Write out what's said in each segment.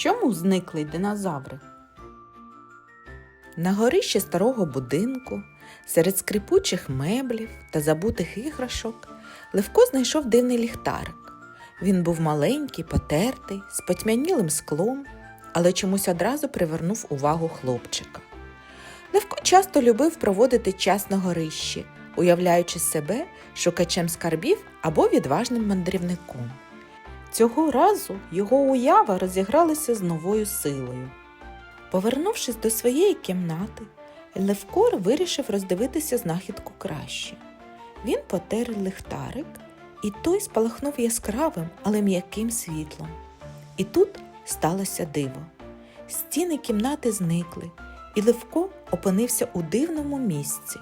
чому зникли динозаври? На горищі старого будинку, серед скрипучих меблів та забутих іграшок, Левко знайшов дивний ліхтарик. Він був маленький, потертий, з потьмянілим склом, але чомусь одразу привернув увагу хлопчика. Левко часто любив проводити час на горищі, уявляючи себе шукачем скарбів або відважним мандрівником. Цього разу його уява розігралася з новою силою. Повернувшись до своєї кімнати, Левкор вирішив роздивитися знахідку краще. Він потер лихтарик, і той спалахнув яскравим, але м'яким світлом. І тут сталося диво. Стіни кімнати зникли, і Левко опинився у дивному місці.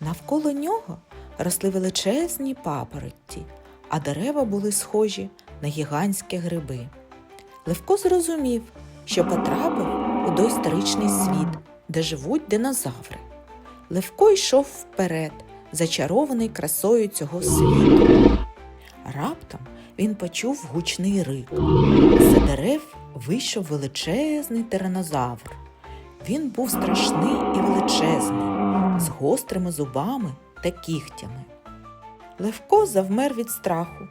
Навколо нього росли величезні папоротті, а дерева були схожі на гігантські гриби. Левко зрозумів, що потрапив у доісторичний світ, де живуть динозаври. Левко йшов вперед, зачарований красою цього світу. Раптом він почув гучний рик. З дерев вийшов величезний тиранозавр. Він був страшний і величезний, з гострими зубами та кігтями. Левко завмер від страху.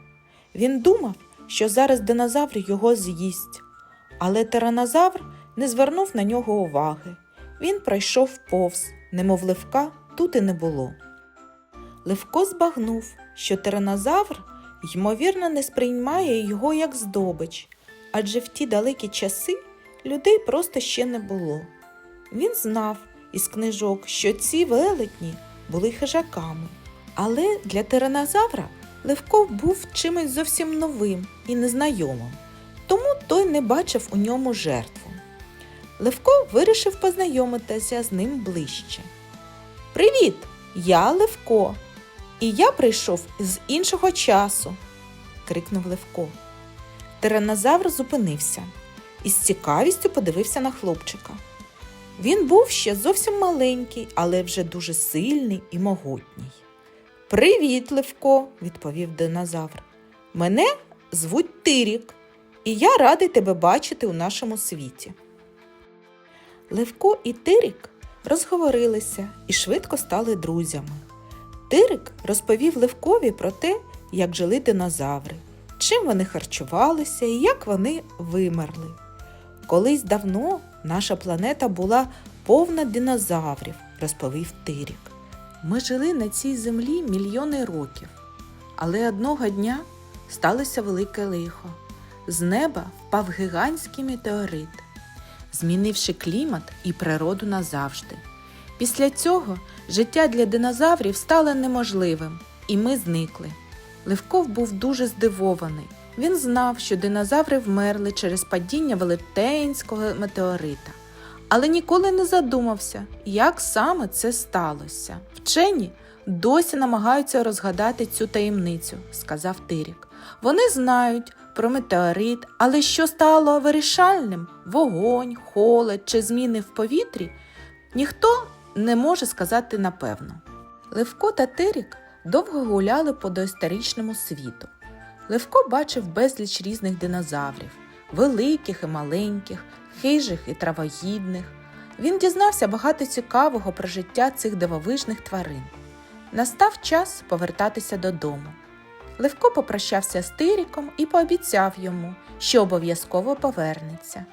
Він думав, що зараз динозавр його з'їсть, але тиранозавр не звернув на нього уваги. Він пройшов повз, немов левка тут і не було. Левко збагнув, що тиранозавр, ймовірно, не сприймає його як здобич, адже в ті далекі часи людей просто ще не було. Він знав із книжок, що ці велетні були хижаками, але для тиранозавра Левко був чимось зовсім новим і незнайомим, тому той не бачив у ньому жертву. Левко вирішив познайомитися з ним ближче. Привіт! Я Левко, і я прийшов з іншого часу, крикнув Левко. Тиранозавр зупинився і з цікавістю подивився на хлопчика. Він був ще зовсім маленький, але вже дуже сильний і могутній. Привіт, Левко, відповів динозавр. Мене звуть Тирік, і я радий тебе бачити у нашому світі. Левко і Тирік розговорилися і швидко стали друзями. Тирик розповів Левкові про те, як жили динозаври, чим вони харчувалися і як вони вимерли. Колись давно наша планета була повна динозаврів, розповів Тирік. Ми жили на цій землі мільйони років, але одного дня сталося велике лихо. З неба впав гігантський метеорит, змінивши клімат і природу назавжди. Після цього життя для динозаврів стало неможливим, і ми зникли. Левков був дуже здивований. Він знав, що динозаври вмерли через падіння велетенського метеорита, але ніколи не задумався, як саме це сталося. Вчені досі намагаються розгадати цю таємницю, сказав Тирік. Вони знають про метеорит, але що стало вирішальним вогонь, холод чи зміни в повітрі, ніхто не може сказати напевно. Левко та Тирік довго гуляли по доісторичному світу. Левко бачив безліч різних динозаврів, великих і маленьких, хижих і травоїдних. Він дізнався багато цікавого про життя цих дивовижних тварин. Настав час повертатися додому. Левко попрощався з Тиріком і пообіцяв йому, що обов'язково повернеться.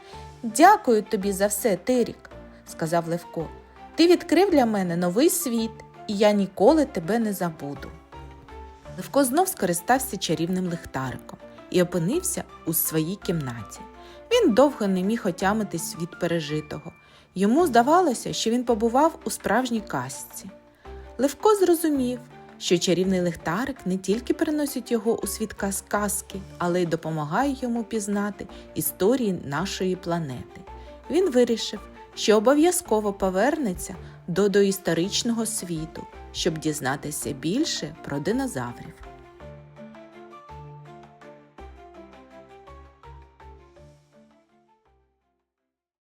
Дякую тобі за все, Тирік, сказав Левко. Ти відкрив для мене новий світ, і я ніколи тебе не забуду. Левко знов скористався чарівним лихтариком і опинився у своїй кімнаті. Він довго не міг отямитись від пережитого. Йому здавалося, що він побував у справжній казці. Левко зрозумів, що чарівний лихтарик не тільки переносить його у світ казки, але й допомагає йому пізнати історії нашої планети. Він вирішив, що обов'язково повернеться до доісторичного світу, щоб дізнатися більше про динозаврів.